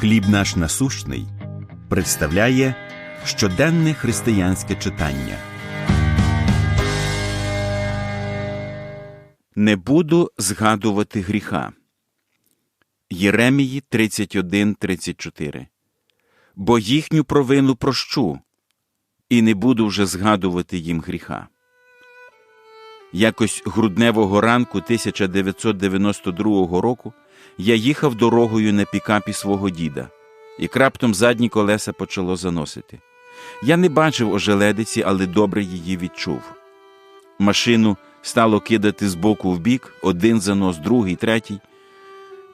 Хліб наш насущний представляє щоденне християнське читання. Не буду згадувати гріха. Єремії 31.34 Бо їхню провину прощу, і не буду вже згадувати їм гріха. Якось грудневого ранку 1992 року я їхав дорогою на пікапі свого діда, і краптом задні колеса почало заносити. Я не бачив ожеледиці, але добре її відчув. Машину стало кидати з боку в бік, один занос, другий, третій.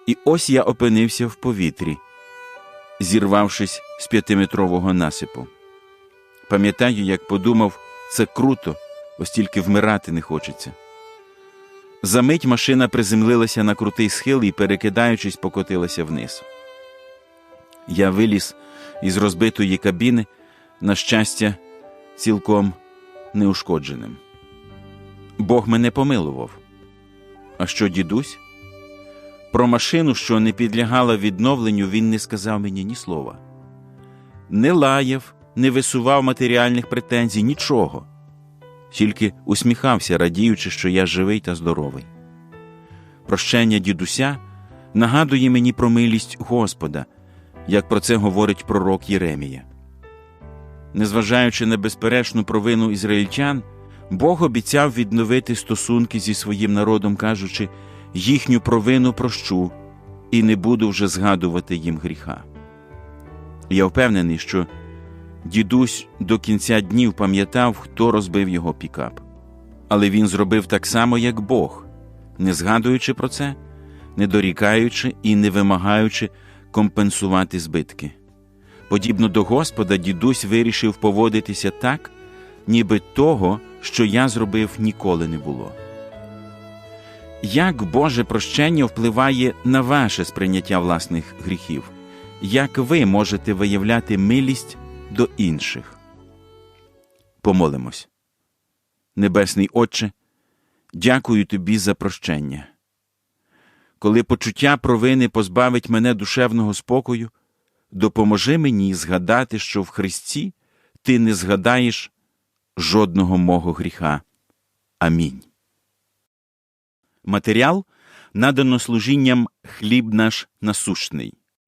І ось я опинився в повітрі, зірвавшись з п'ятиметрового насипу. Пам'ятаю, як подумав, це круто, ось тільки вмирати не хочеться. Замить машина приземлилася на крутий схил і, перекидаючись, покотилася вниз. Я виліз із розбитої кабіни, на щастя, цілком неушкодженим. Бог мене помилував. А що, дідусь? Про машину, що не підлягала відновленню, він не сказав мені ні слова. Не лаяв, не висував матеріальних претензій, нічого тільки усміхався, радіючи, що я живий та здоровий. Прощення дідуся нагадує мені про милість Господа, як про це говорить пророк Єремія. Незважаючи на безперечну провину ізраїльтян, Бог обіцяв відновити стосунки зі своїм народом, кажучи, їхню провину прощу і не буду вже згадувати їм гріха. Я впевнений, що Дідусь до кінця днів пам'ятав, хто розбив його пікап. Але він зробив так само, як Бог, не згадуючи про це, не дорікаючи і не вимагаючи компенсувати збитки. Подібно до Господа, дідусь вирішив поводитися так, ніби того, що я зробив, ніколи не було. Як Боже прощення впливає на ваше сприйняття власних гріхів? Як ви можете виявляти милість до інших. Помолимось. Небесний Отче, дякую Тобі за прощення. Коли почуття провини позбавить мене душевного спокою, допоможи мені згадати, що в Христі Ти не згадаєш жодного мого гріха. Амінь. Матеріал надано служінням хліб наш насущний.